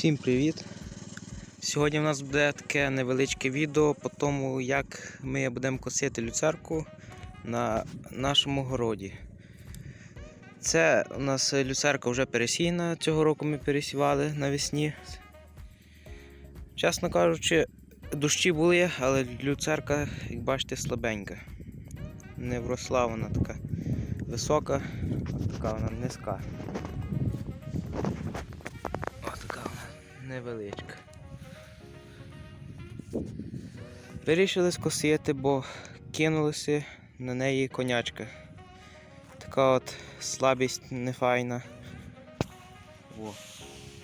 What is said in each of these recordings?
Всім привіт! Сьогодні в нас буде таке невеличке відео по тому, як ми будемо косити люцерку на нашому городі. Це у нас люцерка вже пересіяна, цього року ми пересівали навесні. Чесно кажучи, дощі були, але люцерка, як бачите, слабенька. Не вросла вона така висока, така вона низька. Невеличка. Вирішили скосити, бо кинулися на неї конячка. Така от слабість нефайна. О,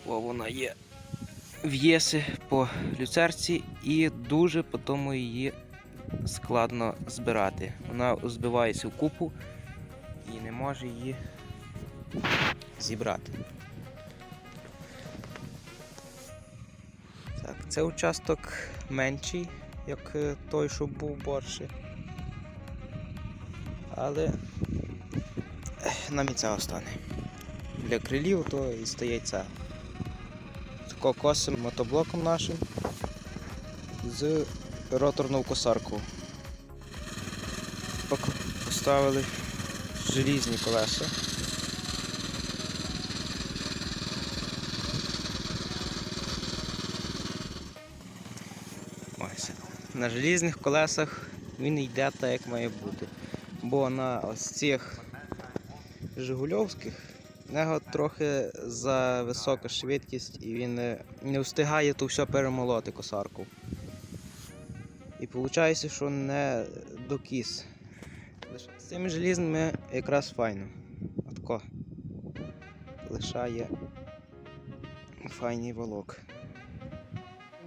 о вона є. В'єси по люцерці і дуже по тому її складно збирати. Вона збивається в купу і не може її зібрати. Це участок менший, як е, той, що був борше. Але нам і це остане. Для крилів то і стає це. Тако мотоблоком нашим з роторною косаркою. Поставили желізні колеса. На желізних колесах він йде так, як має бути. Бо на ось цих Жигульовських в нього трохи за висока швидкість і він не, встигає то все перемолоти косарку. І виходить, що не докіс. Лише З цими желізними якраз файно. Отко. Лишає файний волок.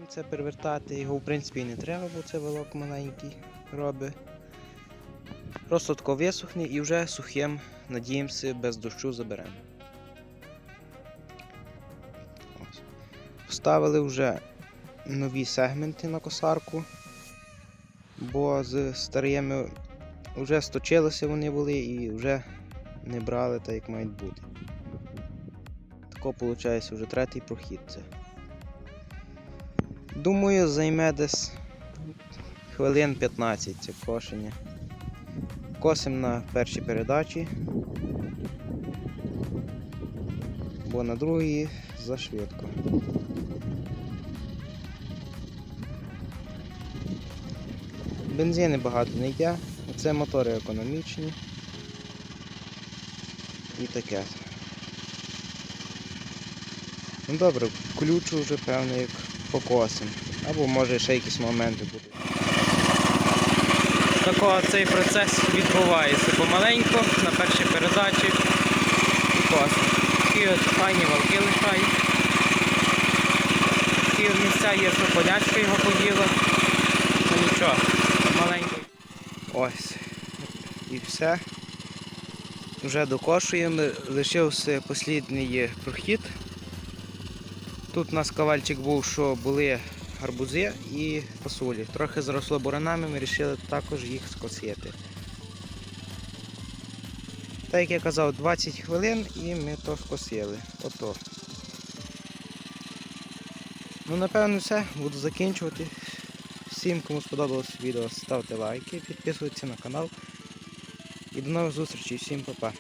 Це перевертати його в принципі і не треба, бо це волок маленький робить. Просто тако висохне і вже сухим, надіємося, без дощу заберемо. Ось. Поставили вже нові сегменти на косарку, бо з старими вже сточилися вони були і вже не брали так, як мають бути. Тако виходить вже третій прохід це. Думаю, займе десь хвилин 15 це кошення. Косим на першій передачі, бо на другій зашвидко. Бензини багато не йде, це мотори економічні і таке. Ну добре, ключу вже певно як покосим. Або може ще якісь моменти будуть. Такого цей процес відбувається помаленьку на першій передачі і косим. Такі от файні валки лишають. Такі місця є, що конячка його поїла. Ну нічого, маленько. Ось. І все. Вже докошуємо. Лишився послідний прохід. Тут у нас ковальчик був, що були гарбузи і фасолі. Трохи заросло буранами, ми вирішили також їх скосити. Так як я казав, 20 хвилин і ми то скосили. Ото. Ну, напевно, все. Буду закінчувати. Всім, кому сподобалось відео, ставте лайки, підписуйтесь на канал. І до нових зустрічей. Всім па-па.